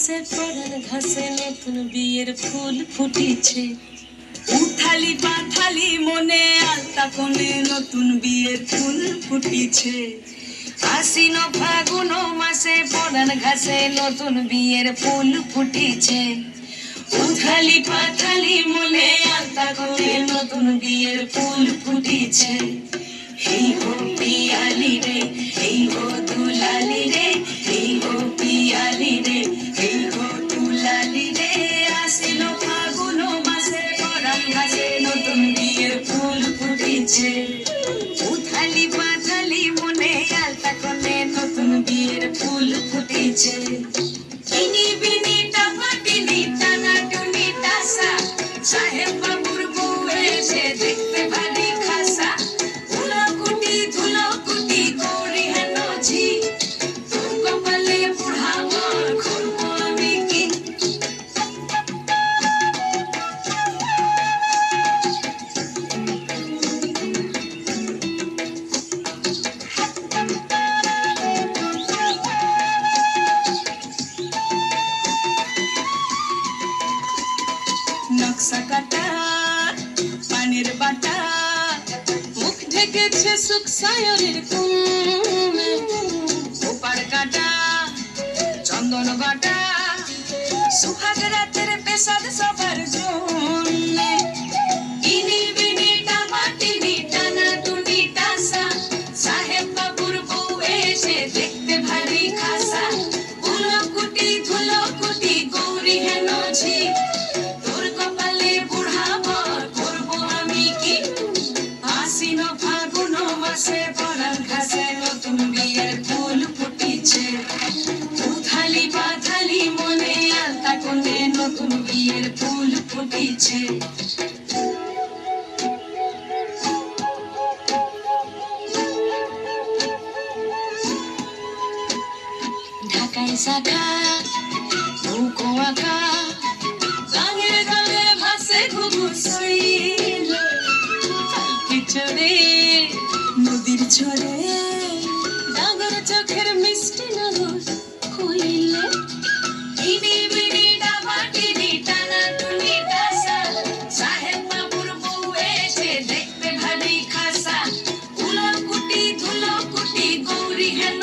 মাসে পরান ঘাসে নতুন বিয়ের ফুল ফুটিছে। উথালি পাথালি মনে আলতা কোণে নতুন বিয়ের ফুল ফুটিছে। আশ্বিন ফাগুন মাসে পরান ঘাসে নতুন বিয়ের ফুল ফুটিছে। উথালি পাথালি মনে আলতা করে নতুন বিয়ের ফুল ফুটিছে। এই হো পিয়ালি করে নতুন বিয়ের ফুল ফুটিছে। নকশা কাটা পানির বাটা, মুখ ঢেকেছে সুখ সায়রের ওপার কাটা, চন্দন বাটা, সুহাগ রাতের পেশাদ সবার জন্য মাসে পরান ঘাসে, নতুন বিয়ের ফুল ফুটিছে। উথালি পাথালি মনে আলতা কোণে নতুন বিয়ের ফুল ফুটিছে। ঢাকায় শাখা He